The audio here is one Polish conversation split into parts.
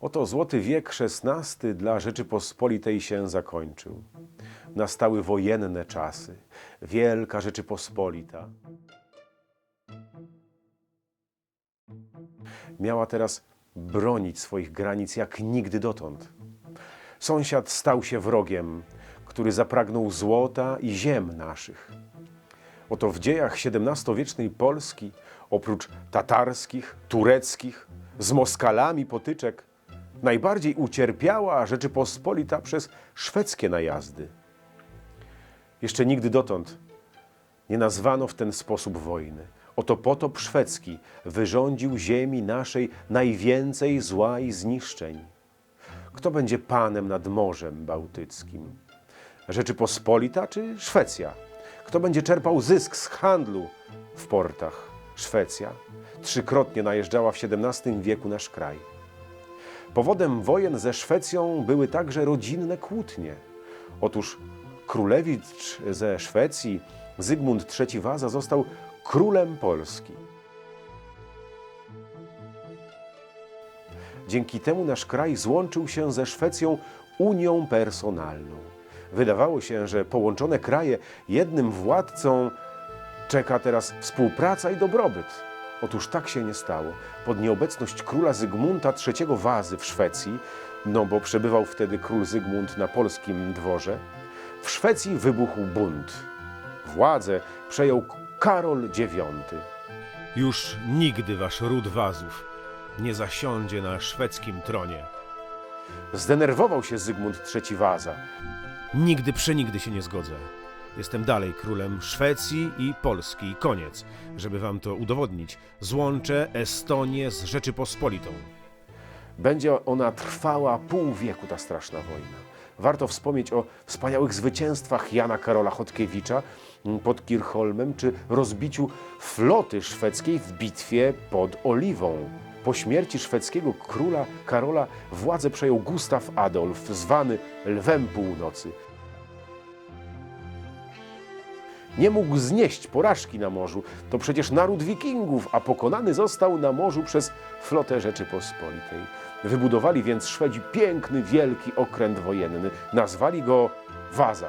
Oto złoty wiek XVI dla Rzeczypospolitej się zakończył. Nastały wojenne czasy. Wielka Rzeczypospolita. Miała teraz bronić swoich granic jak nigdy dotąd. Sąsiad stał się wrogiem, który zapragnął złota i ziem naszych. Oto w dziejach XVII-wiecznej Polski, oprócz tatarskich, tureckich, z Moskalami potyczek, najbardziej ucierpiała Rzeczypospolita przez szwedzkie najazdy. Jeszcze nigdy dotąd nie nazwano w ten sposób wojny. Oto potop szwedzki wyrządził ziemi naszej najwięcej zła i zniszczeń. Kto będzie panem nad Morzem Bałtyckim? Rzeczypospolita czy Szwecja? Kto będzie czerpał zysk z handlu w portach? Szwecja trzykrotnie najeżdżała w XVII wieku nasz kraj. Powodem wojen ze Szwecją były także rodzinne kłótnie. Otóż królewicz ze Szwecji, Zygmunt III Waza, został królem Polski. Dzięki temu nasz kraj złączył się ze Szwecją unią personalną. Wydawało się, że połączone kraje jednym władcą czeka teraz współpraca i dobrobyt. Otóż tak się nie stało. Pod nieobecność króla Zygmunta III Wazy w Szwecji, no bo przebywał wtedy król Zygmunt na polskim dworze, w Szwecji wybuchł bunt. Władzę przejął Karol IX. Już nigdy wasz ród wazów nie zasiądzie na szwedzkim tronie. Zdenerwował się Zygmunt III Waza. Nigdy przenigdy się nie zgodzę. Jestem dalej królem Szwecji i Polski. Koniec. Żeby wam to udowodnić, złączę Estonię z Rzeczypospolitą. Będzie ona trwała pół wieku, ta straszna wojna. Warto wspomnieć o wspaniałych zwycięstwach Jana Karola Chodkiewicza mm, pod Kirchholmem, czy rozbiciu floty szwedzkiej w bitwie pod Oliwą. Po śmierci szwedzkiego króla Karola władzę przejął Gustaw Adolf, zwany Lwem Północy. Nie mógł znieść porażki na morzu. To przecież naród wikingów, a pokonany został na morzu przez flotę Rzeczypospolitej. Wybudowali więc Szwedzi piękny, wielki okręt wojenny. Nazwali go Waza.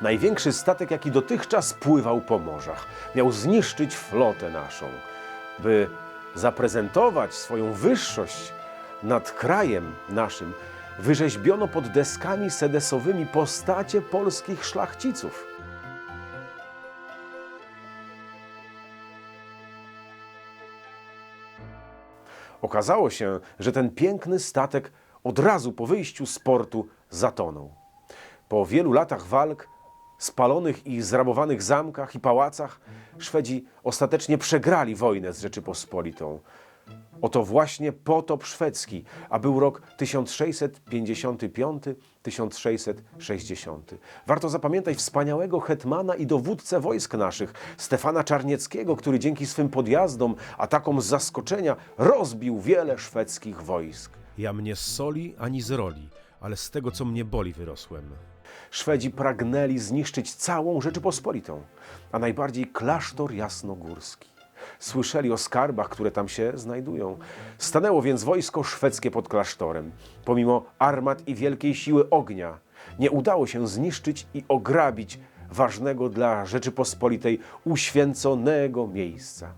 Największy statek, jaki dotychczas pływał po morzach. Miał zniszczyć flotę naszą, by zaprezentować swoją wyższość nad krajem naszym. Wyrzeźbiono pod deskami sedesowymi postacie polskich szlachciców. Okazało się, że ten piękny statek od razu po wyjściu z portu zatonął. Po wielu latach walk, spalonych i zrabowanych zamkach i pałacach, Szwedzi ostatecznie przegrali wojnę z Rzeczypospolitą. Oto właśnie potop szwedzki, a był rok 1655-1660. Warto zapamiętać wspaniałego hetmana i dowódcę wojsk naszych, Stefana Czarnieckiego, który dzięki swym podjazdom, atakom z zaskoczenia rozbił wiele szwedzkich wojsk. Ja mnie z soli ani z roli, ale z tego, co mnie boli, wyrosłem. Szwedzi pragnęli zniszczyć całą Rzeczypospolitą, a najbardziej klasztor jasnogórski. Słyszeli o skarbach, które tam się znajdują. Stanęło więc wojsko szwedzkie pod klasztorem. Pomimo armat i wielkiej siły ognia, nie udało się zniszczyć i ograbić ważnego dla Rzeczypospolitej uświęconego miejsca.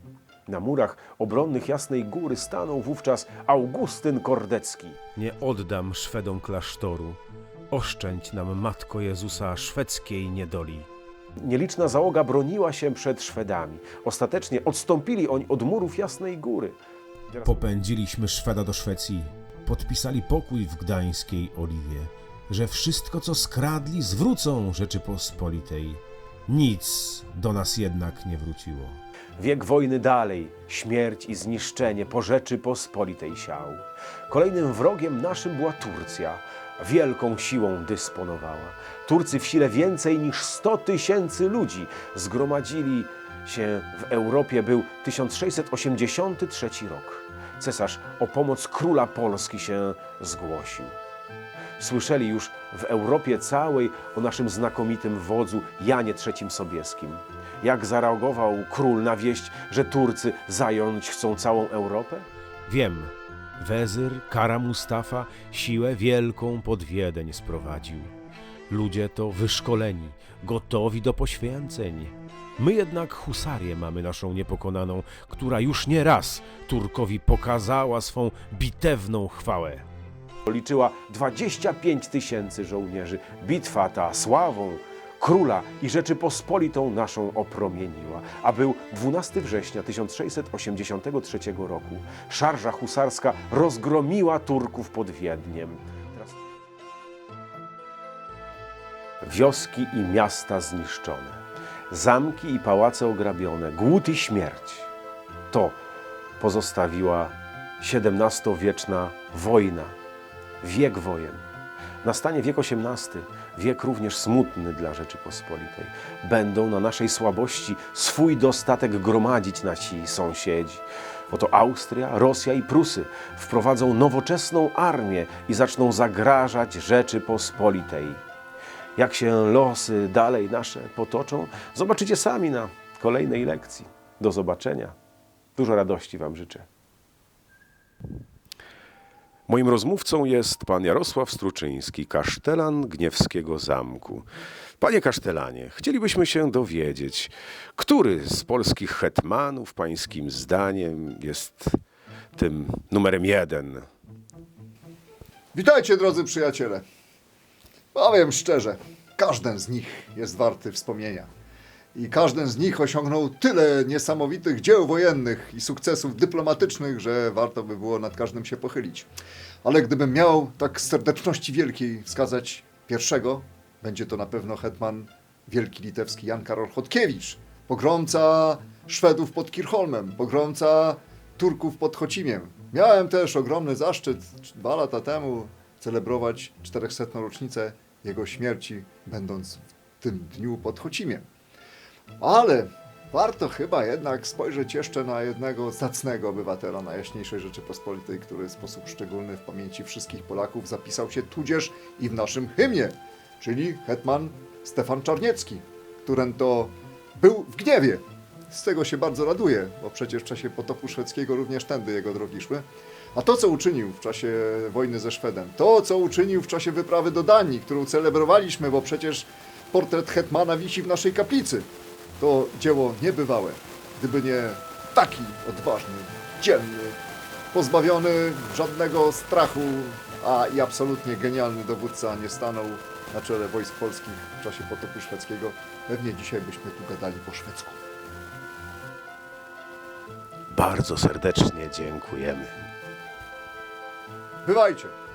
Na murach obronnych Jasnej Góry stanął wówczas Augustyn Kordecki. Nie oddam Szwedom klasztoru. Oszczędź nam, Matko Jezusa, szwedzkiej niedoli. Nieliczna załoga broniła się przed Szwedami. Ostatecznie odstąpili oni od murów Jasnej Góry. Popędziliśmy Szweda do Szwecji. Podpisali pokój w gdańskiej Oliwie, że wszystko, co skradli, zwrócą Rzeczypospolitej. Nic do nas jednak nie wróciło. Wiek wojny dalej, śmierć i zniszczenie po Rzeczypospolitej siał. Kolejnym wrogiem naszym była Turcja. Wielką siłą dysponowała. Turcy w sile więcej niż 100 tysięcy ludzi zgromadzili się w Europie. Był 1683 rok. Cesarz o pomoc króla Polski się zgłosił. Słyszeli już w Europie całej o naszym znakomitym wodzu Janie III Sobieskim. jak zareagował król na wieść, że Turcy zająć chcą całą Europę? Wiem, wezyr Kara Mustafa siłę wielką pod Wiedeń sprowadził. Ludzie to wyszkoleni, gotowi do poświęceń. My jednak husarię mamy naszą niepokonaną, która już nie raz Turkowi pokazała swą bitewną chwałę. Liczyła 25 tysięcy żołnierzy. Bitwa ta sławą króla i Rzeczypospolitą naszą opromieniła. A był 12 września 1683 roku. Szarża husarska rozgromiła Turków pod Wiedniem. Wioski i miasta zniszczone, zamki i pałace ograbione, głód i śmierć. To pozostawiła XVII-wieczna wojna, wiek wojen. Nastanie wiek XVIII, wiek również smutny dla Rzeczypospolitej. Będą na naszej słabości swój dostatek gromadzić nasi sąsiedzi. Oto Austria, Rosja i Prusy wprowadzą nowoczesną armię i zaczną zagrażać Rzeczypospolitej. Jak się losy dalej nasze potoczą, zobaczycie sami na kolejnej lekcji. Do zobaczenia. Dużo radości Wam życzę. Moim rozmówcą jest pan Jarosław Struczyński, kasztelan Gniewskiego Zamku. Panie kasztelanie, chcielibyśmy się dowiedzieć, który z polskich hetmanów pańskim zdaniem jest tym numerem jeden? Witajcie, drodzy przyjaciele. Powiem szczerze, każdy z nich jest warty wspomnienia. I każdy z nich osiągnął tyle niesamowitych dzieł wojennych i sukcesów dyplomatycznych, że warto by było nad każdym się pochylić. Ale gdybym miał tak serdeczności wielkiej wskazać pierwszego, będzie to na pewno hetman wielki litewski Jan Karol Chodkiewicz, pogromca Szwedów pod Kirchholmem, pogromca Turków pod Chocimiem. Miałem też ogromny zaszczyt dwa lata temu celebrować 400. rocznicę jego śmierci, będąc w tym dniu pod Chocimiem. Ale warto chyba jednak spojrzeć jeszcze na jednego zacnego obywatela Najjaśniejszej Rzeczypospolitej, który w sposób szczególny w pamięci wszystkich Polaków zapisał się tudzież i w naszym hymnie, czyli hetman Stefan Czarniecki, którym to był w gniewie. Z tego się bardzo raduję, bo przecież w czasie potopu szwedzkiego również tędy jego drogi szły. A to, co uczynił w czasie wojny ze Szwedem, to, co uczynił w czasie wyprawy do Danii, którą celebrowaliśmy, bo przecież portret hetmana wisi w naszej kaplicy, to dzieło niebywałe. Gdyby nie taki odważny, dzielny, pozbawiony żadnego strachu, a i absolutnie genialny dowódca nie stanął na czele wojsk polskich w czasie potopu szwedzkiego, pewnie dzisiaj byśmy tu gadali po szwedzku. Bardzo serdecznie dziękujemy. Bywajcie!